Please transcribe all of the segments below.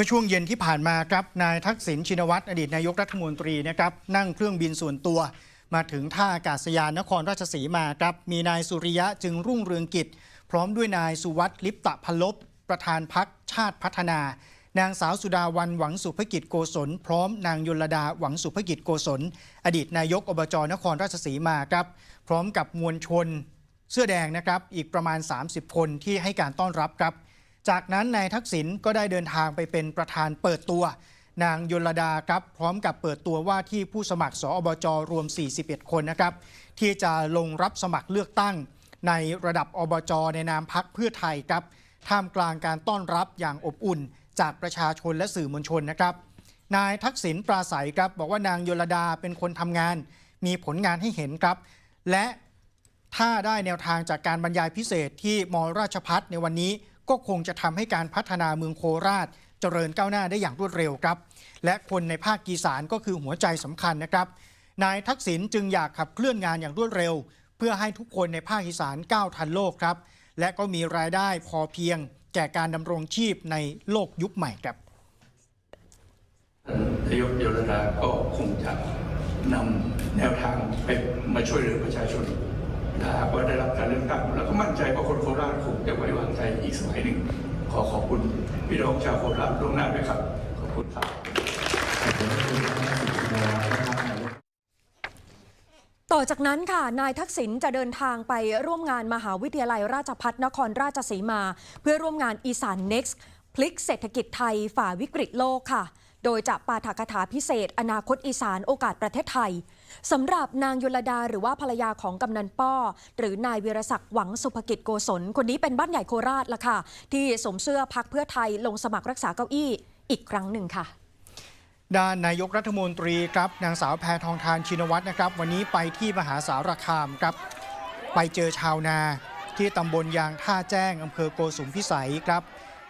มื่อช่วงเย็นที่ผ่านมาครับนายทักษิณชินวัตรอดีตนายกรัฐมนตรีนะครับนั่งเครื่องบินส่วนตัว มาถึงท่าอากาศยานนครราชสีมาครับมีนายสุริยะจึงรุ่งเรืองกิจ พร้อมด้วยนายสุวัสดิ์ลิปตะพลบประธานพักชาติพัฒนา นางสาวสุดาวันหวังสุภกิจโกศล พร้อมนางยลดาหวังสุภกิจโกศล อดีตนายกอบจนครราชสีมาครับพร้อมกับมวลชน เสื้อแดงนะครับอีกประมาณ 30 คนที่ให้การต้อนรับครับ จากนั้นนายทักษิณก็ได้เดินทางไปเป็นประธานเปิดตัวนางยลดาครับพร้อมกับเปิดตัวว่าที่ผู้สมัครสอบจรวม 41 คนนะครับ ที่จะลงรับสมัครเลือกตั้ง ในระดับอบจในนามพักเพื่อไทยครับท่ามกลางการต้อนรับอย่างอบอุ่น จากประชาชนและสื่อมวลชนนะครับ นายทักษิณปราศัยครับบอกว่านางยลดาเป็นคนทำงาน มีผลงานให้เห็นครับ และถ้าได้แนวทางจากการบรรยายพิเศษที่มราชพัฒในวันนี้ ก็คงจะทำให้การพัฒนาเมืองโคราช เจริญก้าวหน้าได้อย่างรวดเร็วครับ และคนในภาคกีสานก็คือหัวใจสำคัญนะครับ นายทักษิณจึงอยากขับเคลื่อนงานอย่างรวดเร็ว เพื่อให้ทุกคนในภาคอีสานก้าวทันโลกครับ และก็มีรายได้พอเพียง แก่การดำรงชีพในโลกยุคใหม่ครับนายกเยลดาก็คงจะนำแนวทางไปมาช่วยเหลือประชาชนถ้าหากว่าได้รับการเลือกตั้งแล้วก็มั่นใจว่าคนโคราชคง อีกสมัยหนึ่ง ขอขอบคุณพี่น้องชาวโคราชล่วงหน้าด้วยครับ ขอบคุณครับต่อจากนั้นค่ะ นายทักษิณจะเดินทางไปร่วมงานมหาวิทยาลัยราชพัฒนครราชสีมา เพื่อร่วมงานอีสาน Next พลิกเศรษฐกิจไทยฝ่าวิกฤตโลกค่ะ โดยจะปาฐกถาพิเศษ อนาคตอีสานโอกาสประเทศไทย สำหรับนางยุลดาหรือว่าภรรยาของกำนันป้อ หรือนายวีรศักดิ์หวังสุภกิจโกศล คนนี้เป็นบ้านใหญ่โคราชละค่ะ ที่สวมเสื้อพักเพื่อไทยลงสมัครรักษาเก้าอี้อีกครั้งหนึ่งค่ะ ด้านนายกรัฐมนตรีครับนางสาวแพทองทานชินวัตรนะครับ วันนี้ไปที่มหาสารคามครับ ไปเจอชาวนา ที่ตำบลยางท่าแจ้งอำเภอโกสุมพิสัยครับ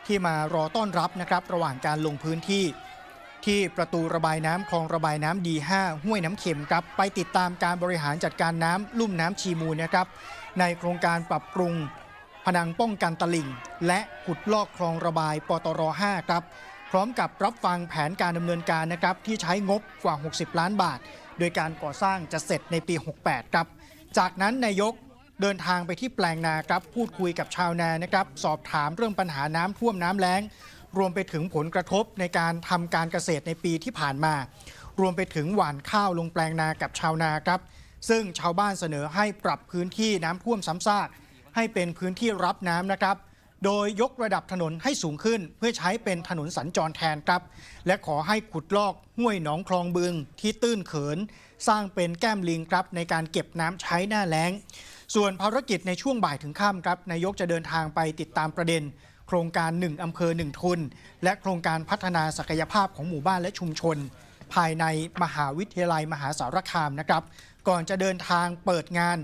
ที่มารอต้อนรับนะครับ ระหว่างการลงพื้นที่ ที่ประตูระบายน้ำคลองระบายน้ำดี5ห้วยน้ำเข็มครับ ไปติดตามการบริหารจัดการน้ำลุ่มน้ำชีมูลนะครับ ในโครงการปรับปรุงพนังป้องกันตลิ่ง และขุดลอกคลองระบายปตร5ครับ พร้อมกับรับฟังแผนการดำเนินการนะครับ ที่ใช้งบกว่า 60 ล้านบาท โดยการก่อสร้างจะเสร็จในปี 68 ครับ จากนั้นนายกเดินทางไปที่แปลงนาครับ พูดคุยกับชาวนานะครับ สอบถามเรื่องปัญหาน้ำท่วมน้ำแล้ง รวมไปถึงผลกระทบในการทำการเกษตรในปีที่ผ่านมา รวมไปถึงหว่านข้าวลงแปลงนากับชาวนาครับ ซึ่งชาวบ้านเสนอให้ปรับพื้นที่น้ำท่วมซ้ำซากให้เป็นพื้นที่รับน้ำนะครับ โดยยกระดับถนนให้สูงขึ้น เพื่อใช้เป็นถนนสัญจรแทนครับ และขอให้ขุดลอกห้วยหนองคลองบึงที่ตื้นเขิน สร้างเป็นแก้มลิงครับในการเก็บน้ำใช้หน้าแล้ง ส่วนภารกิจในช่วงบ่ายถึงค่ำครับนายกจะเดินทางไปติดตามประเด็น โครงการ 1 อำเภอ 1 ทุน และโครงการพัฒนาศักยภาพของหมู่บ้านและชุมชน ภายในมหาวิทยาลัยมหาสารคามนะครับ ก่อนจะเดินทางเปิดงาน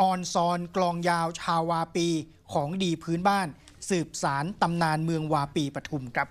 ออนซอนกลองยาวชาววาปีของดีพื้นบ้าน สืบสารตำนานเมืองวาปีปทุมครับ